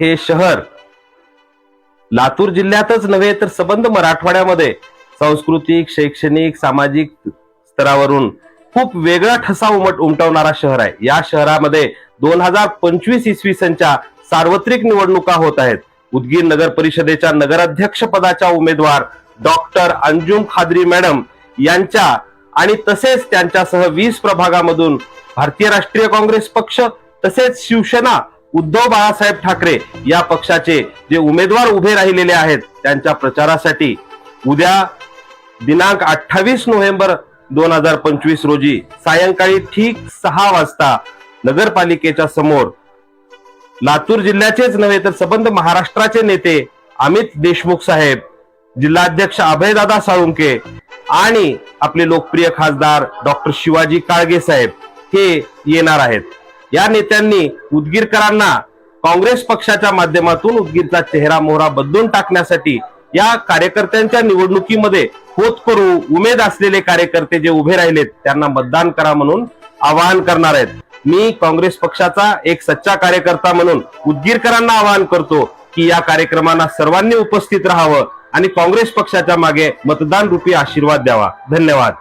हे शहर लातूर जिल्ह्यातच नव्हे तर सबंध मराठवाड्यामध्ये सांस्कृतिक शैक्षणिक सामाजिक स्तरावरून खूप वेगळा ठसा उमट उमटवणारा शहर आहे. या शहरामध्ये दोन हजार पंचवीस इसवी सनच्या सार्वत्रिक निवडणुका होत आहेत. उदगीर नगर परिषदेच्या नगराध्यक्ष पदाच्या उमेदवार डॉक्टर अंजुम खादरी मॅडम यांच्या आणि तसेच त्यांच्यासह वीस प्रभागामधून भारतीय राष्ट्रीय काँग्रेस पक्ष तसेच शिवसेना उद्धव बाळासाहेब ठाकरे या पक्षाचे जे उमेदवार उभे राहिलेले आहेत त्यांच्या प्रचारासाठी उद्या दिनांक अठ्ठावीस नोव्हेंबर दोन हजार पंचवीस रोजी सायंकाळी ठीक सहा वाजता नगरपालिकेच्या समोर लातूर जिल्ह्याचेच नव्हे तर सबंध महाराष्ट्राचे नेते अमित देशमुख साहेब जिल्हाध्यक्ष अभयदादा साळुंके आणि आपले लोकप्रिय खासदार डॉक्टर शिवाजी काळगे साहेब हे येणार आहेत. या नेत्यांनी उदगीरकरांना काँग्रेस पक्षाच्या माध्यमातून उदगीरचा चेहरा मोहरा बदलून टाकण्यासाठी या कार्यकर्त्यांच्या निवडणुकीमध्ये होत करू उमेद असलेले कार्यकर्ते जे उभे राहिलेत त्यांना मतदान करा म्हणून आवाहन करणार आहेत. मी काँग्रेस पक्षाचा एक सच्चा कार्यकर्ता म्हणून उदगीरकरांना आवाहन करतो की या कार्यक्रमांना सर्वांनी उपस्थित राहावं आणि काँग्रेस पक्षाच्या मागे मतदान रूपी आशीर्वाद द्यावा. धन्यवाद.